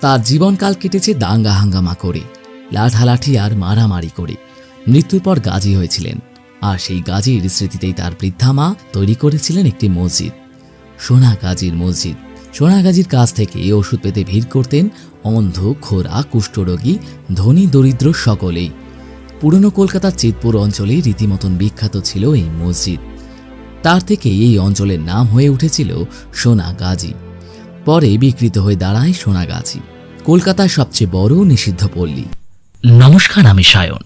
তার জীবনকাল কেটেছে দাঙ্গা হাঙ্গামা করে, লাঠালাঠি আর মারামারি করে। মৃত্যুর পর গাজী হয়েছিলেন, আর সেই গাজীর স্মৃতিতেই তার বৃদ্ধা মা তৈরি করেছিলেন একটি মসজিদ। সোনা গাজীর মসজিদ। সোনা গাজীর কাছ থেকে ওষুধ পেতে ভিড় করতেন অন্ধ, খোরা, কুষ্ঠরোগী, ধনী, দরিদ্র সকলেই। পুরনো কলকাতার চিতপুর অঞ্চলে রীতিমতন বিখ্যাত ছিল এই মসজিদ। তার থেকে এই অঞ্চলের নাম হয়ে উঠেছিল সোনা গাজী। পরে বিকৃত হয়ে দাঁড়ায় সোনাগাছি কলকাতার সবচেয়ে বড় নিষিদ্ধ পল্লী। নমস্কার আমি সায়ন।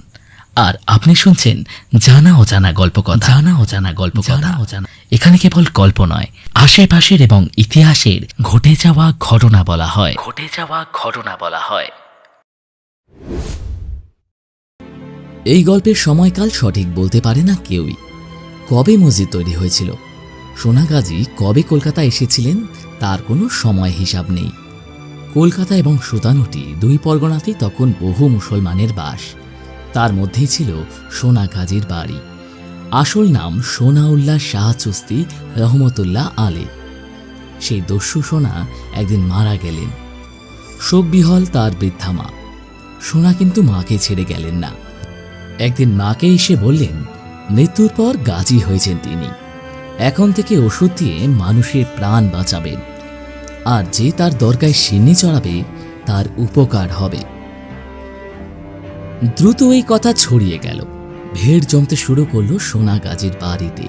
আর আপনি শুনছেন জানা অজানা গল্প কথা জানা অজানা গল্প জানা অজানা। এখানে কেবল গল্প নয় আশেপাশের এবং ইতিহাসের ঘটে যাওয়া ঘটনা বলা হয়। ঘটে যাওয়া ঘটনা বলা হয়। এই গল্পের সময়কাল সঠিক বলতে পারে না কেউই। কবে মসজিদ তৈরি হয়েছিল? সোনাগাজী কবে কলকাতা এসেছিলেন তার কোনো সময় হিসাব নেই। কলকাতা এবং সুতানুটি দুই পরগনাতেই তখন বহু মুসলমানের বাস। তার মধ্যেই ছিল সোনাগাজীর বাড়ি। আসল নাম সোনাউল্লাহ শাহ চুস্তি রহমতুল্লাহ আলে। সেই দস্যু সোনা একদিন মারা গেলেন। শোকবিহল তার বৃদ্ধা মা। সোনা কিন্তু মাকে ছেড়ে গেলেন না। একদিন মাকে এসে বললেন, মৃত্যুর পর গাজী হয়েছেন তিনি। এখন থেকে ওষুধ দিয়ে মানুষের প্রাণ বাঁচাবেন আর যে তার দরগায় সিন্নি চড়াবে, তার উপকার হবে। দ্রুত এই কথা ছড়িয়ে গেল। ভিড় জমতে শুরু করল সোনা বাড়িতে।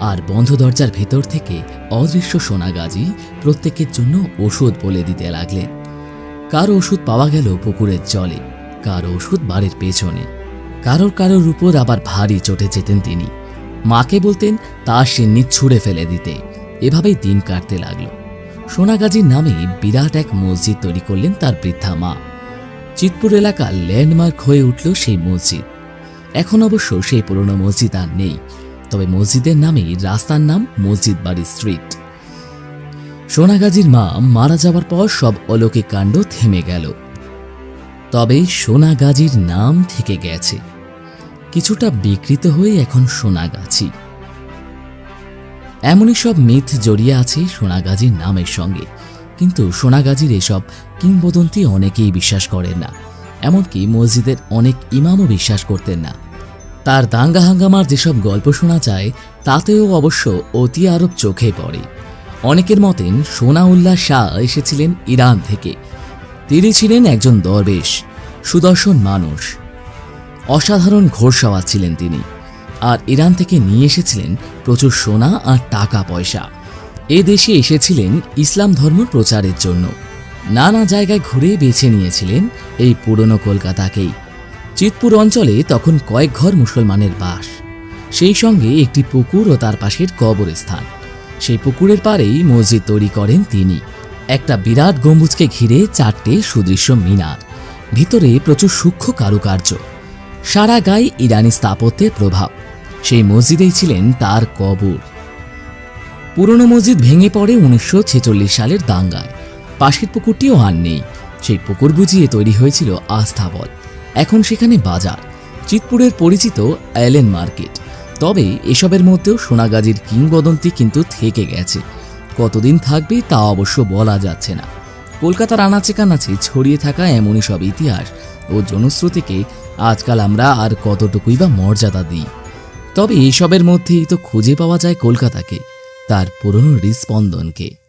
আর বন্ধ দরজার ভেতর থেকে অদৃশ্য সোনা গাজী প্রত্যেকের জন্য ওষুধ বলে দিতে লাগলেন। কারও ওষুধ পাওয়া গেল পুকুরের জলে, কারও ওষুধ বাড়ির পেছনে। কারোর কারোর উপর আবার ভারী চটে যেতেন তিনি। মাকে বলতেন, তা সিন্নি ছুঁড়ে ফেলে দিতে। এভাবেই দিন কাটতে লাগল। সোনাগাজীর নামে বিরাট এক মসজিদ তৈরি করলেন তার বৃদ্ধা মা। চিতপুর এলাকা ল্যান্ডমার্ক হয়ে উঠল সেই মসজিদ। এখন অবশ্য সেই পুরনো মসজিদ আর নেই, তবে মসজিদের নামেই রাস্তার নাম মসজিদ বাড়ি স্ট্রিট। সোনাগাজীর মা মারা যাওয়ার পর সব অলৌকিক কাণ্ড থেমে গেল। তবে সোনাগাজীর নাম থেকে গেছে। কিছুটা বিকৃত হয়ে এখন সোনাগাছি। এমনই সব মিথ জড়িয়ে আছে সোনাগাজীর নামের সঙ্গে। কিন্তু সোনাগাজীর এসব কিংবদন্তি অনেকেই বিশ্বাস করেন না। এমনকি মসজিদের অনেক ইমামও বিশ্বাস করতেন না। তার দাঙ্গা হাঙ্গামার যেসব গল্প শোনা যায়, তাতেও অবশ্য অতি আরব চোখে পড়ে। অনেকের মতেন সোনাউল্লাহ শাহ এসেছিলেন ইরান থেকে। তিনি ছিলেন একজন দরবেশ, সুদর্শন মানুষ। অসাধারণ ঘোড়সাওয়ার ছিলেন তিনি। আর ইরান থেকে নিয়ে এসেছিলেন প্রচুর সোনা আর টাকা পয়সা। এ দেশে এসেছিলেন ইসলাম ধর্ম প্রচারের জন্য। নানা জায়গায় ঘুরে বেছে নিয়েছিলেন এই পুরনো কলকাতাকেই। চিতপুর অঞ্চলে তখন কয়েক ঘর মুসলমানের বাস। সেই সঙ্গে একটি পুকুর ও তার পাশের কবরস্থান। সেই পুকুরের পাড়েই মসজিদ তৈরি করেন তিনি। একটা বিরাট গম্বুজকে ঘিরে চারটে সুদৃশ্য মিনার। ভিতরে প্রচুর সূক্ষ্ম কারুকার্য। সারা গায়ে ইরানি স্থাপত্যের প্রভাব। সেই মসজিদেই ছিলেন তার কবর। পুরনো মসজিদ ভেঙে পড়ে উনিশশো ছেচল্লিশ সালের দাঙ্গায়। পাশের পুকুরটিও আর নেই। সেই পুকুর বুঝিয়ে তৈরি হয়েছিল আস্থাবল। এখন সেখানে বাজার। চিতপুরের পরিচিত অ্যালেন মার্কেট। তবে এসবের মধ্যেও সোনাগাজীর কিংবদন্তি কিন্তু থেকে গেছে। কতদিন থাকবে তা অবশ্য বলা যাচ্ছে না। কলকাতার আনাচে কানাচে ছড়িয়ে থাকা এমনই সব ইতিহাস ও জনশ্রুতিকে আজকাল আমরা আর কতটুকুই বা মর্যাদা দিই। তবে এসবের মধ্যেই তো খুঁজে পাওয়া যায় কলকাতাকে, তার পুরনো হৃদস্পন্দনকে।